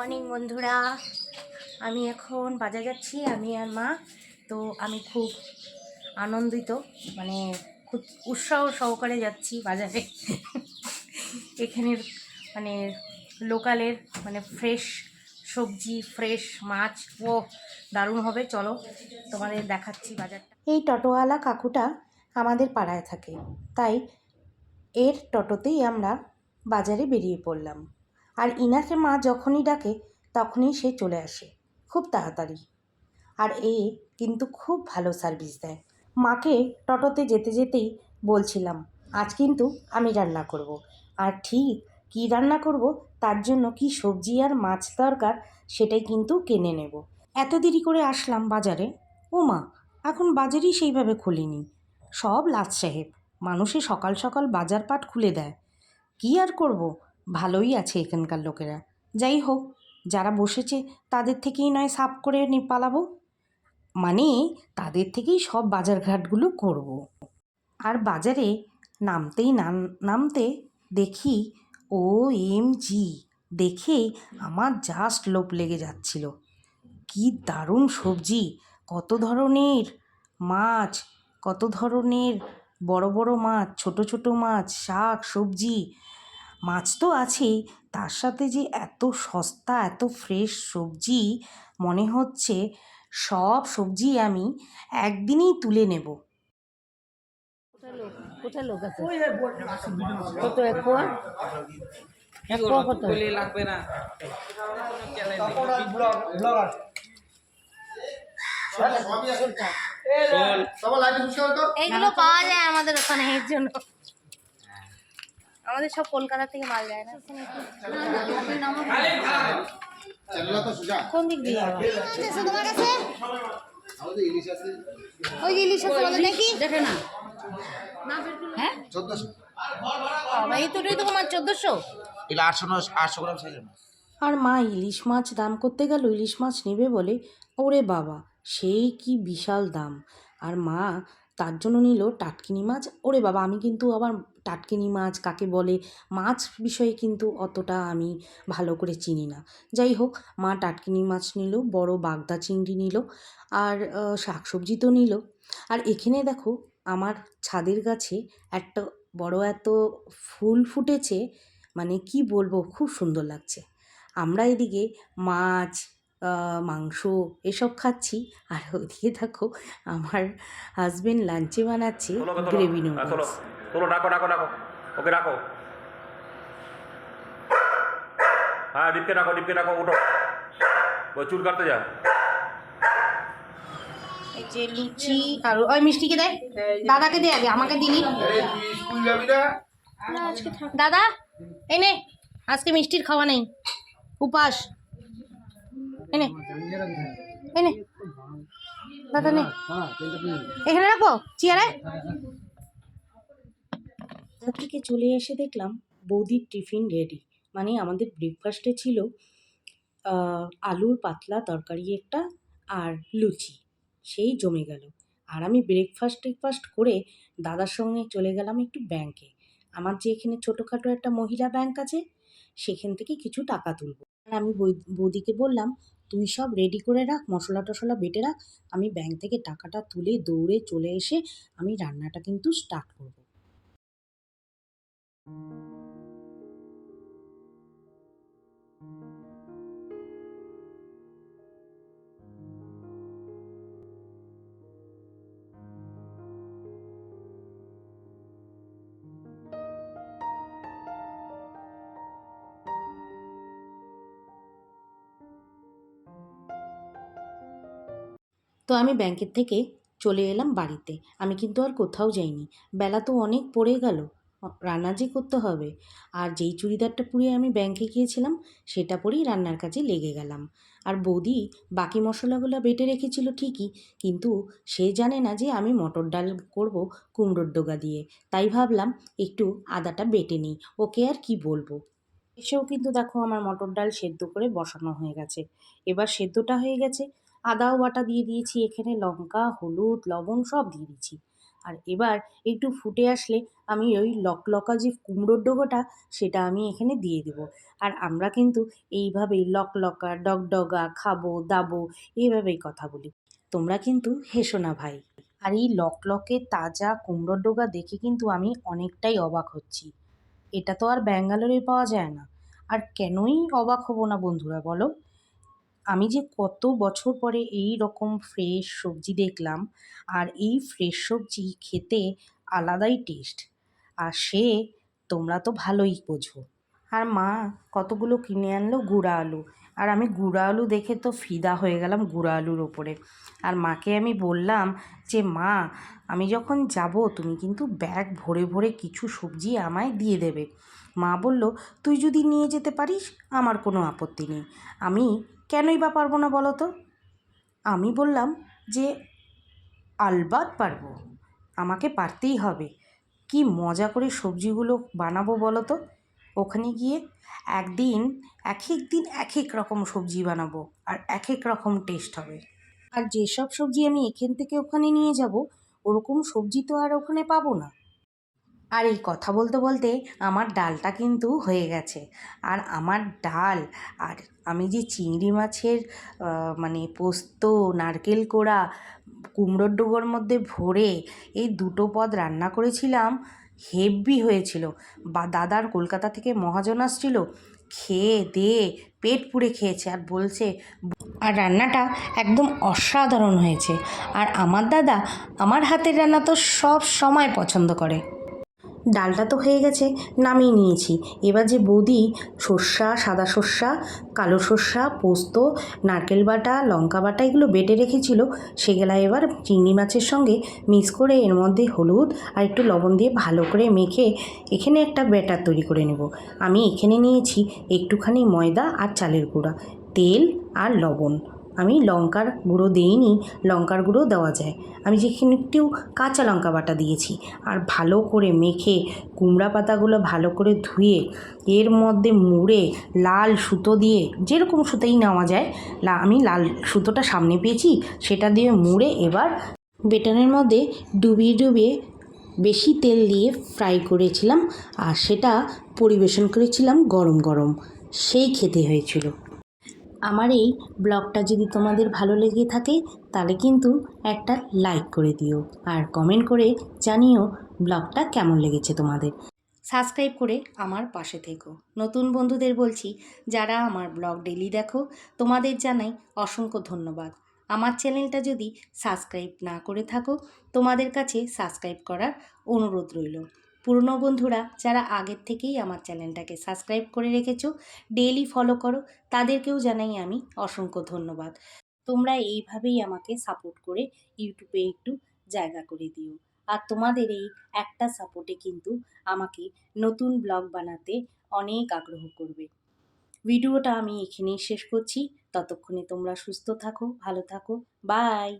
Morning, বন্ধুরা। আমি এখন বাজার যাচ্ছি, আমি আর মা। তো আমি খুব আনন্দিত মানে খুব উৎসাহ সহকারে যাচ্ছি বাজারে। এখানের মানে লোকালের মানে ফ্রেশ সবজি, ফ্রেশ মাছ। ও, দারুণ হবে, চলো তোমাদের দেখাচ্ছি বাজারটা। এই টোটোওয়ালা কাকুটা আমাদের পাড়ায় থাকে। তাই এর টোটোতেই আমরা বাজারে বেরিয়ে পড়লাম। আর ইনাকে মা যখনই ডাকে, তখনই সে চলে আসে, খুব তাড়াতাড়ি। আর এ কিন্তু খুব ভালো সার্ভিস দেয়। মাকে টোটোতে যেতে যেতেই বলছিলাম, আজ কিন্তু আমি রান্না করব। আর ঠিক কী রান্না করব, তার জন্য কি সবজি আর মাছ দরকার, সেটাই কিন্তু কিনে নেব। এত দেরি করে আসলাম বাজারে? ও মা, এখন বাজারই সেইভাবে খুলিনি। সব লাজ সাহেব, মানুষে সকাল সকাল বাজার পাট খুলে দেয়। কী আর করব? ভালোই আছে এখানকার লোকেরা। যাই হোক, যারা বসেছে তাদের থেকেই নয় সাফ করে পালাবো। মানে তাদের থেকেই সব বাজারঘাটগুলো করব। আর বাজারে নামতেই নাম, নামতে দেখি ও এম জি দেখে আমার জাস্ট লোভ লেগে যাচ্ছিল। কি দারুণ সবজি, কত ধরনের মাছ, কত ধরনের বড় বড় মাছ, ছোট ছোট মাছ, শাক, সবজি মাছ তো আছেই। তার সাথে যে এত সস্তা এত ফ্রেশ সবজি মনে হচ্ছে সব সবজি আমি একদিনই তুলে নেব। কোথায় লোক? আছে? কত এক পোয়া কত? লাগবে না। এইগুলো পাওয়া যায় আমাদের ওখানে এর জন্য। আমাদের সব কলকাতা থেকে মাল যায় না। কোন দিক দিয়ে তোমার কাছে ওই যে ইলিশ আছে বলো দেখি। দেখে না। হ্যাঁ? বাবা, এই দুটোই তো তোমার চোদ্দশো। এগুলো আটশো আটশো গ্রাম সাইজের মাছ। আর মা ইলিশ মাছ দাম করতে গেল ইলিশ মাছ নেবে বলে ওরে বাবা সেই কি বিশাল দাম। আর মা তার জন্য নিল টাটকিনি মাছ। ওরে বাবা আমি কিন্তু আবার টাটকিনি মাছ কাকে বলে মাছ বিষয়ে কিন্তু অতটা আমি ভালো করে চিনি না। যাই হোক মা টাটকিনি মাছ নিল বড় বাগদা চিংড়ি নিল আর শাকসবজি তো নিল। আর এখানে দেখো আমার ছাদের গাছে একটা বড় এত ফুল ফুটেছে মানে কি বলব খুব সুন্দর লাগছে। আমরা এদিকে মাছ মাংস এসব খাচ্ছি আর ওদিকে দেখো আমার হাজবেন্ড লাঞ্চে বানাচ্ছে গ্রেভি নুডলস তোলো ডাকো ডাকো ডাকো। ওকে ডাকো। হ্যাঁ দীপকে ডাকো দীপকে ডাকো উঠো। ওই চুল কাটতে যা। এই যে লুচি আর ওই মিষ্টিকে দে। দাদাকে দে আগে আমাকে দিলি। দাদা এনে আজকে মিষ্টির খাওয়া নেই। উপাস। এনে এনে দাদা নে। এখানে রাখো চেয়ারে? বাজার থেকে চলে এসে দেখলাম বৌদির টিফিন রেডি মানে আমাদের ব্রেকফাস্টে ছিল আলুর পাতলা তরকারি একটা আর লুচি। সেই জমে গেল। আর আমি ব্রেকফাস্ট টেকফাস্ট করে দাদার সঙ্গে চলে গেলাম একটু ব্যাংকে আমার যে এখানে ছোটোখাটো একটা মহিলা ব্যাংক আছে, সেখান থেকে কিছু টাকা তুলবো। আর আমি বৌদিকে বললাম, তুই সব রেডি করে রাখ, মশলা টশলা বেটে রাখ। আমি ব্যাংক থেকে টাকাটা তুলে দৌড়ে চলে এসে আমি রান্নাটা কিন্তু স্টার্ট করব। তো আমি ব্যাংকের থেকে চলে এলাম বাড়িতে। আমি কিন্তু আর কোথাও যাইনি। বেলা তো অনেক পড়ে গেল। রান্না যে করতে হবে। আর যেই চুড়িদারটা পরে আমি ব্যাংকে গিয়েছিলাম, সেটা পরেই রান্নার কাজে লেগে গেলাম। আর বৌদি বাকি মশলাগুলো বেটে রেখেছিল ঠিকই, কিন্তু সে জানে না যে আমি মটর ডাল করব কুমড়োর ডোগা দিয়ে। তাই ভাবলাম একটু আদাটা বেটে নিই, ওকে আর কি বলব? এসেও কিন্তু দেখো আমার মটর ডাল সেদ্ধ করে বসানো হয়ে গেছে। এবার সেদ্ধটা হয়ে গেছে আদাও বাটা দিয়ে দিয়েছি, এখানে লঙ্কা, হলুদ, লবণ সব দিয়ে দিয়েছি। আর এবার একটু ফুটে আসলে আমি ওই লকলকা যে কুমড়োর ডোগোটা, সেটা আমি এখানে দিয়ে দেবো। আর আমরা কিন্তু এইভাবেই লকলকা, ডগডগা, খাব, দাবো এইভাবেই কথা বলি। তোমরা কিন্তু হেসো না ভাই। আর এই লকলকে তাজা কুমড়োর ডোগা দেখে কিন্তু আমি অনেকটাই অবাক হচ্ছি। এটা তো আর ব্যাঙ্গালোরে পাওয়া যায় না। আর কেনই অবাক হব না বন্ধুরা বলো? আমি যে কত বছর পরে এই রকম ফ্রেশ সবজি দেখলাম আর এই ফ্রেশ সবজি খেতে আলাদাই টেস্ট আর সে তোমরা তো ভালোই বোঝো। আর মা কতগুলো কিনে আনলো? গুঁড়া আলু। আর আমি গুঁড়া আলু দেখে তো ফিদা হয়ে গেলাম গুঁড়া আলুর ওপরে। আর মাকে আমি বললাম যে, মা, আমি যখন যাব তুমি কিন্তু ব্যাগ ভরে ভরে কিছু সবজি আমায় দিয়ে দেবে। মা বলল, তুই যদি নিয়ে যেতে পারিস, আমার কোনো আপত্তি নেই। আমি কেনই বা পারব না বলো তো? আমি বললাম যে, আলবাত পারব। আমাকে পারতেই হবে। কি মজা করে সবজিগুলো বানাবো বলো তো? ওখানে গিয়ে একদিন এক এক দিন এক এক রকম সবজি বানাবো আর এক এক রকম টেস্ট হবে। আর যেসব সবজি আমি এখান থেকে ওখানে নিয়ে যাব, ওরকম সবজি তো আর ওখানে পাবো না। আর এই কথা বলতে বলতে আমার ডালটা কিন্তু হয়ে গেছে। আর আমার ডাল আর আমি যে চিংড়ি মাছের মানে পোস্ত, নারকেল কোড়া, কুমড়োর ডুবোর মধ্যে ভরে এই দুটো পদ রান্না করেছিলাম, হেভি হয়েছিল। বা দাদার কলকাতা থেকে মহাজন আসছিল, খেয়ে দিয়ে পেট পুড়ে খেয়েছে আর বলছে, আর রান্নাটা একদম অসাধারণ হয়েছে। আর আমার দাদা আমার হাতের রান্না তো সব সময় পছন্দ করে। ডালটা তো হয়ে গেছে, নামিয়ে নিয়েছি। এবার যে বৌদি সর্ষা, সাদা সর্ষা, কালো সর্ষা, পোস্ত, নারকেল বাটা, লঙ্কা বাটা এগুলো বেটে রেখেছিল, সেগুলা এবার চিংড়ি মাছের সঙ্গে মিক্স করে এর মধ্যে হলুদ আর একটু লবণ দিয়ে ভালো করে মেখে এখানে একটা ব্যাটার তৈরি করে নেব। আমি এখানে নিয়েছি একটুখানি ময়দা আর চালের গুঁড়া, তেল আর লবণ। আমি লঙ্কার গুঁড়ো দিইনি, লঙ্কার গুঁড়ো দেওয়া যায়। আমি যেখানে একটু কাঁচা লঙ্কা বাটা দিয়েছি। আর ভালো করে মেখে কুমড়া পাতাগুলো ভালো করে ধুয়ে, এর মধ্যে মুড়ে লাল সুতো দিয়ে, যেরকম সুতোই নেওয়া যায়, লা, আমি লাল সুতোটা সামনে পেয়েছি, সেটা দিয়ে মুড়ে এবার বেটনের মধ্যে ডুবিয়ে ডুবিয়ে বেশি তেল দিয়ে ফ্রাই করেছিলাম, আর সেটা পরিবেশন করেছিলাম গরম গরম। সেই খেতে হয়েছিল। আমার এই ব্লগটা যদি তোমাদের ভালো লেগে থাকে, তাহলে কিন্তু একটা লাইক করে দিও আর কমেন্ট করে জানিও ব্লগটা কেমন লেগেছে তোমাদের। সাবস্ক্রাইব করে আমার পাশে থেকো। নতুন বন্ধুদের বলছি, যারা আমার ব্লগ ডেলি দেখো, তোমাদের জানাই অসংখ্য ধন্যবাদ। আমার চ্যানেলটা যদি সাবস্ক্রাইব না করে থাকো, তোমাদের কাছে সাবস্ক্রাইব করার অনুরোধ রইল। পুরনো বন্ধুরা, যারা আগের থেকেই আমার চ্যানেলটাকে সাবস্ক্রাইব করে রেখেছো ডেইলি ফলো করো। তাদেরকেও জানাই আমি অসংখ্য ধন্যবাদ। তোমরা এইভাবেই আমাকে সাপোর্ট করে ইউটিউবে একটু জায়গা করে দিও। আর তোমাদের এই একটা সাপোর্টে কিন্তু আমাকে নতুন ব্লগ বানাতে অনেক আগ্রহ করবে। ভিডিওটা আমি এখানেই শেষ করছি। ততক্ষণে তোমরা সুস্থ থাকো, ভালো থাকো। বাই